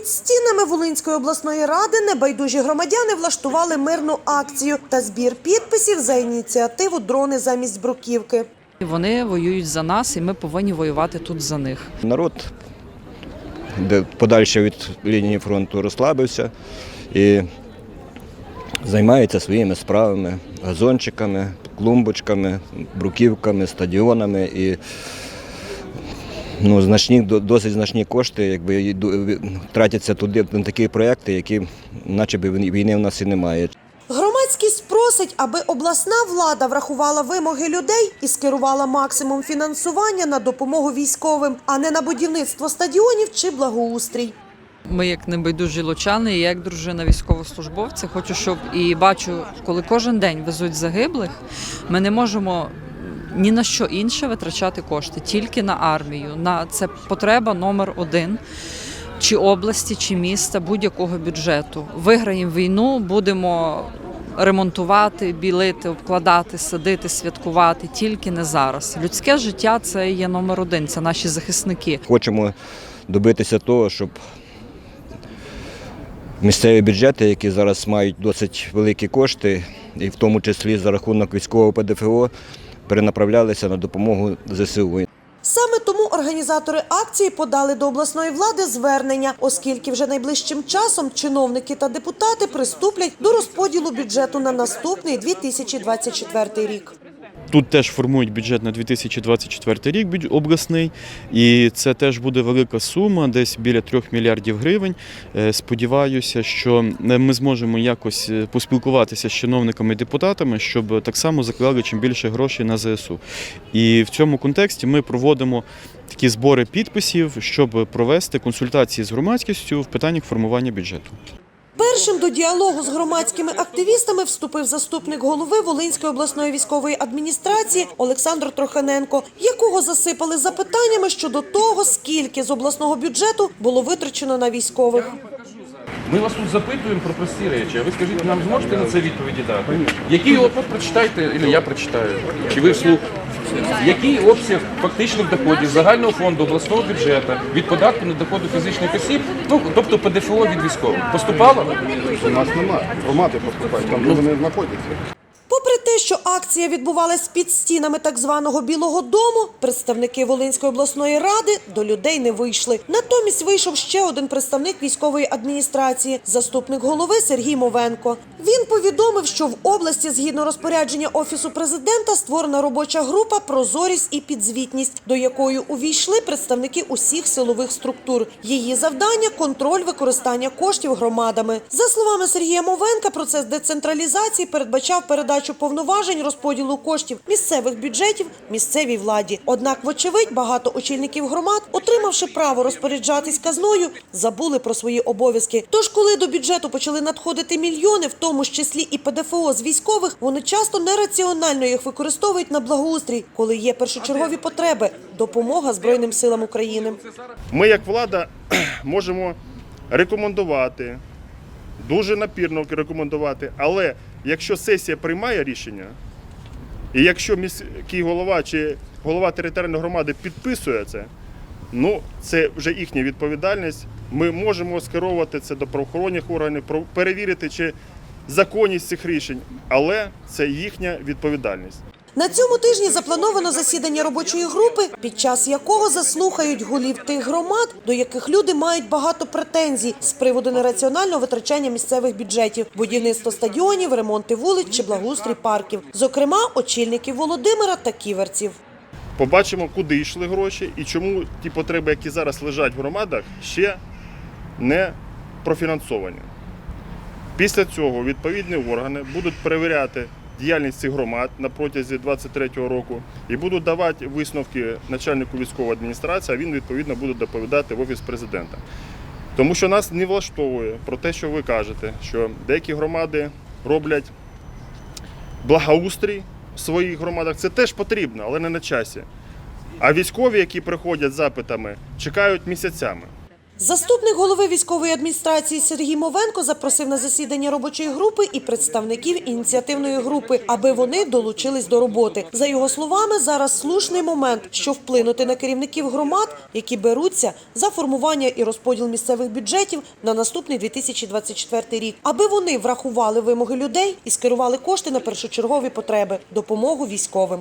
Під стінами Волинської обласної ради небайдужі громадяни влаштували мирну акцію та збір підписів за ініціативу дрони замість бруківки. Вони воюють за нас, і ми повинні воювати тут за них. Народ, де подальше від лінії фронту розслабився і займається своїми справами, газончиками, клумбочками, бруківками, стадіонами і ну, значні, до- досить значні кошти якби, тратяться туди на такі проекти, які наче би війни в нас і немає. Громадськість просить, аби обласна влада врахувала вимоги людей і скерувала максимум фінансування на допомогу військовим, а не на будівництво стадіонів чи благоустрій. Ми, як небайдужі лучани, і як дружина військовослужбовця, хочу, щоб і бачу, коли кожен день везуть загиблих, ми не можемо ні на що інше витрачати кошти, тільки на армію. На це потреба номер один. Чи області, чи міста, будь-якого бюджету. Виграємо війну, будемо ремонтувати, білити, обкладати, садити, святкувати тільки не зараз. Людське життя це є номер один, це наші захисники. Хочемо добитися того, щоб місцеві бюджети, які зараз мають досить великі кошти, і в тому числі за рахунок військового ПДФО, перенаправлялися на допомогу ЗСУ. Саме тому організатори акції подали до обласної влади звернення, оскільки вже найближчим часом чиновники та депутати приступлять до розподілу бюджету на наступний 2024 рік. Тут теж формують бюджет на 2024 рік обласний, і це теж буде велика сума, десь біля 3 мільярдів гривень. Е, Сподіваюся, що е, ми зможемо якось е, поспілкуватися з чиновниками і депутатами, щоб так само заклали чим більше грошей на ЗСУ. І в цьому контексті ми проводимо такі збори підписів, щоб провести консультації з громадськістю в питаннях формування бюджету. Першим до діалогу з громадськими активістами вступив заступник голови Волинської обласної військової адміністрації Олександр Троханенко, якого засипали запитаннями щодо того, скільки з обласного бюджету було витрачено на військових. Ми вас тут запитуємо про прості речі, а ви скажіть, нам зможете на це відповіді дати? Який от прочитайте, або я прочитаю, чи ви вслух. Який обсяг фактичних доходів загального фонду обласного бюджету від податку на доходи фізичних осіб, ну тобто ПДФО від військових, поступало? У нас немає. Громади поступають, там де вони знаходяться. Що акція відбувалась під стінами так званого Білого Дому, представники Волинської обласної ради до людей не вийшли. Натомість вийшов ще один представник військової адміністрації, заступник голови Сергій Мовенко. Він повідомив, що в області, згідно розпорядження офісу президента, створена робоча група Прозорість і підзвітність, до якої увійшли представники усіх силових структур. Її завдання контроль використання коштів громадами. За словами Сергія Мовенка, процес децентралізації передбачав передачу повноважень розподілу коштів місцевих бюджетів місцевій владі. Однак, вочевидь, багато очільників громад, отримавши право розпоряджатись казною, забули про свої обов'язки. Тож, коли до бюджету почали надходити мільйони, в тому ж числі і ПДФО з військових, вони часто нераціонально їх використовують на благоустрій, коли є першочергові потреби допомога Збройним силам України. Ми, як влада, можемо рекомендувати, дуже напірно рекомендувати, але якщо сесія приймає рішення, і якщо міський голова чи голова територіальної громади підписує це, ну це вже їхня відповідальність. Ми можемо скеровувати це до правоохоронних органів, перевірити, чи законність цих рішень, але це їхня відповідальність. На цьому тижні заплановано засідання робочої групи, під час якого заслухають голів тих громад, до яких люди мають багато претензій з приводу нераціонального витрачання місцевих бюджетів, будівництво стадіонів, ремонти вулиць чи благоустрій парків, зокрема очільників Володимира та ківерців. побачимо, куди йшли гроші і чому ті потреби, які зараз лежать в громадах, ще не профінансовані. Після цього відповідні органи будуть перевіряти діяльність цих громад на протязі 2023 року і будуть давати висновки начальнику військової адміністрації, а він відповідно буде доповідати в офіс президента. Тому що нас не влаштовує про те, що ви кажете, що деякі громади роблять благоустрій в своїх громадах. Це теж потрібно, але не на часі. А військові, які приходять з запитами, чекають місяцями. Заступник голови військової адміністрації Сергій Мовенко запросив на засідання робочої групи і представників ініціативної групи, аби вони долучились до роботи. За його словами, зараз слушний момент, що вплинути на керівників громад, які беруться за формування і розподіл місцевих бюджетів на наступний 2024 рік, аби вони врахували вимоги людей і скерували кошти на першочергові потреби допомогу військовим.